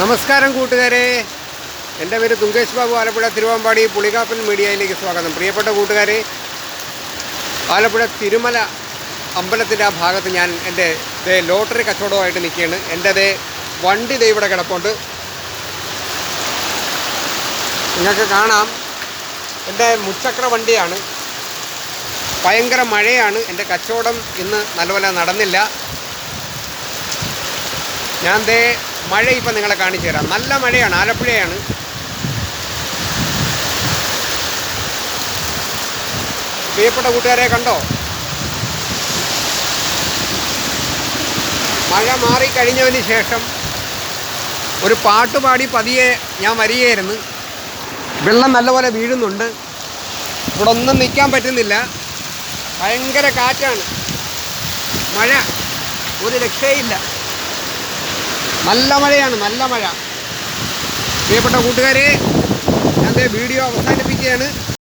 നമസ്കാരം കൂട്ടുകാരെ. എന്റെ പേര് തുങ്കേഷ് ബാബു ആലപ്പുഴ തിരുവമ്പാടി പുളികാപ്പൻ മീഡിയയിലേക്ക് സ്വാഗതം. പ്രിയപ്പെട്ട കൂട്ടുകാരെ ആലപ്പുഴ തിരുമല അമ്പലത്തിന്റെ ആ ഭാഗത്ത് ഞാൻ എന്റെ ദേ ലോട്ടറി കച്ചവടമായിട്ട് നിൽക്കുകയാണ്. എന്റെ ദേ വണ്ടി ദേ ഇവിടെ കിടപ്പുണ്ട്. നിങ്ങൾക്ക് കാണാം. എന്റെ മുച്ചക്ര വണ്ടിയാണ്. ഭയങ്കര മഴയാണ്. എന്റെ കച്ചവടം ഇന്ന് നല്ലപോലെ നടന്നില്ല. ഞാൻ ദേ മഴ ഇപ്പം നിങ്ങളെ കാണിച്ചു തരാം. നല്ല മഴയാണ് ആലപ്പുഴയാണ്. പ്രിയപ്പെട്ട കൂട്ടുകാരെ കണ്ടോ? മഴ മാറിക്കഴിഞ്ഞതിന് ശേഷം ഒരു പാട്ട് പാടി പതിയെ ഞാൻ വരികയായിരുന്നു. വെള്ളം നല്ലപോലെ വീഴുന്നുണ്ട്. ഇവിടെ ഒന്നും നിൽക്കാൻ പറ്റുന്നില്ല. ഭയങ്കര കാറ്റാണ്. മഴ ഒരു രക്ഷയില്ല. നല്ല മഴയാണ് നല്ല മഴ. പ്രിയപ്പെട്ട കൂട്ടുകാരെ ഞാൻ വീഡിയോ അവസാനിപ്പിക്കുകയാണ്.